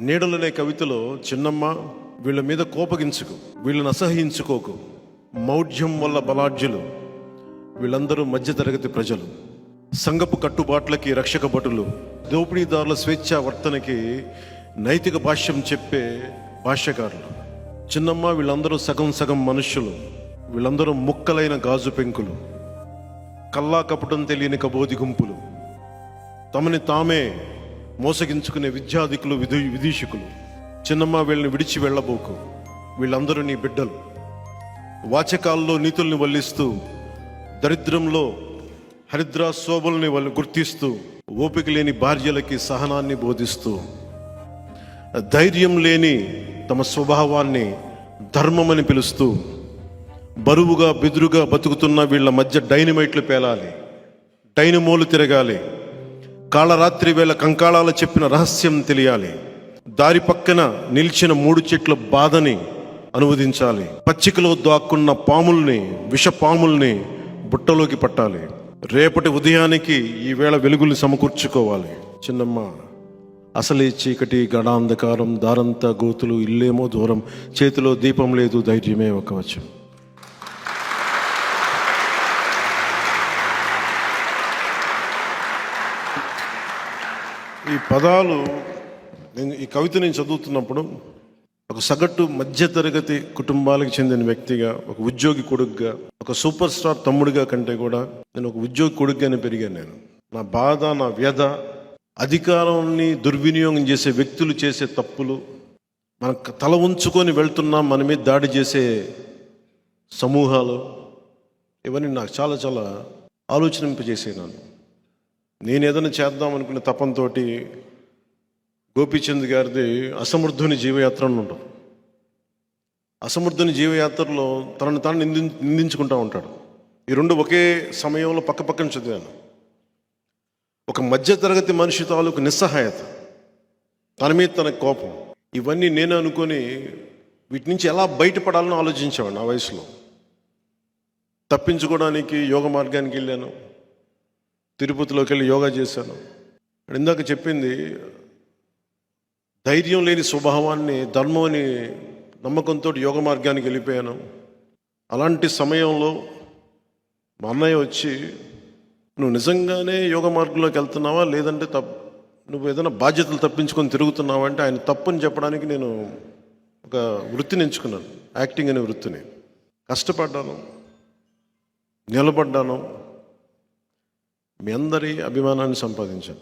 నీడలనే కవితలో చిన్నమ్మ వీళ్ళ మీద కోపగించుకు వీళ్ళని అసహించుకోకు మౌఢ్యం వల్ల బలాఢ్యులు వీళ్ళందరూ మధ్యతరగతి ప్రజలు. సంగపు కట్టుబాట్లకి రక్షక భటులు దోపిడీదారుల స్వేచ్ఛా వర్తనకి నైతిక భాష్యం చెప్పే భాష్యకారులు. చిన్నమ్మ వీళ్ళందరూ సగం సగం మనుష్యులు వీళ్ళందరూ ముక్కలైన గాజు పెంకులు. కల్లా కపటం తెలియని కబోది గుంపులు. తమని తామే మోసగించుకునే విద్యాధికులు విధు విదీషకులు చిన్నమ్మ వీళ్ళని విడిచి వెళ్ళబోకు. వీళ్ళందరూ నీ బిడ్డలు. వాచకాల్లో నీతుల్ని వల్లిస్తూ దరిద్రంలో హరిద్రా శోభల్ని వాళ్ళు గుర్తిస్తూ ఓపిక లేని భార్యలకి సహనాన్ని బోధిస్తూ ధైర్యం లేని తమ స్వభావాన్ని ధర్మమని పిలుస్తూ బరువుగా బెదురుగా బతుకుతున్న వీళ్ళ మధ్య డైనమైట్లు పేలాలి. డైనమోలు తిరగాలి. కాళరాత్రి వేళ కంకాళాలు చెప్పిన రహస్యం తెలియాలి. దారి పక్కన నిలిచిన మూడు చెట్ల బాధని అనువదించాలి. పచ్చికలో దాక్కున్న పాముల్ని విష పాముల్ని బుట్టలోకి పట్టాలి. రేపటి ఉదయానికి ఈ వేళ వెలుగులు సమకూర్చుకోవాలి. చిన్నమ్మ అసలే చీకటి గడాంధకారం దారంతా గోతులు ఇల్లేమో దూరం చేతిలో దీపం లేదు ధైర్యమే ఒక ఈ పదాలు నేను ఈ కవిత నేను చదువుతున్నప్పుడు ఒక సగటు మధ్యతరగతి కుటుంబాలకు చెందిన వ్యక్తిగా ఒక ఉద్యోగి కొడుకుగా ఒక సూపర్ స్టార్ తమ్ముడిగా కంటే కూడా నేను ఒక ఉద్యోగి కొడుకుగానే పెరిగాను నేను. నా బాధ నా వ్యధ అధికారాన్ని దుర్వినియోగం చేసే వ్యక్తులు చేసే తప్పులు మన తల ఉంచుకొని వెళ్తున్నా మన మీద దాడి చేసే సమూహాలు ఇవన్నీ నాకు చాలా చాలా ఆలోచనింపజేసేనాను నేను ఏదైనా చేద్దాం అనుకునే తపంతోటి గోపీచంద్ గారిది అసమర్థుని జీవయాత్ర అని ఉంటుంది అసమర్థుని జీవయాత్రలో తనను తాను నింది నిందించుకుంటూ ఉంటాడు. ఈ రెండు ఒకే సమయంలో పక్క పక్కన చదివాను. ఒక మధ్యతరగతి మనిషి తాలూకు నిస్సహాయత. తన మీద తన కోపం. ఇవన్నీ నేను అనుకొని వీటి నుంచి ఎలా బయటపడాలని ఆలోచించేవాడు నా వయసులో. తప్పించుకోవడానికి యోగ మార్గానికి వెళ్ళాను. తిరుపతిలోకి వెళ్ళి యోగా చేశాను. ఇందాక చెప్పింది ధైర్యం లేని స్వభావాన్ని ధర్మం అని నమ్మకంతో యోగ మార్గానికి వెళ్ళిపోయాను. అలాంటి సమయంలో మా అన్నయ్య వచ్చి నువ్వు నిజంగానే యోగ మార్గంలోకి వెళ్తున్నావా? లేదంటే తప్ నువ్వు ఏదైనా బాధ్యతలు తప్పించుకొని తిరుగుతున్నావా? అంటే ఆయన తప్పని చెప్పడానికి నేను ఒక వృత్తిని ఎంచుకున్నాను యాక్టింగ్ అనే వృత్తిని. కష్టపడ్డాను నిలబడ్డాను. మీ అందరి అభిమానాన్ని సంపాదించాను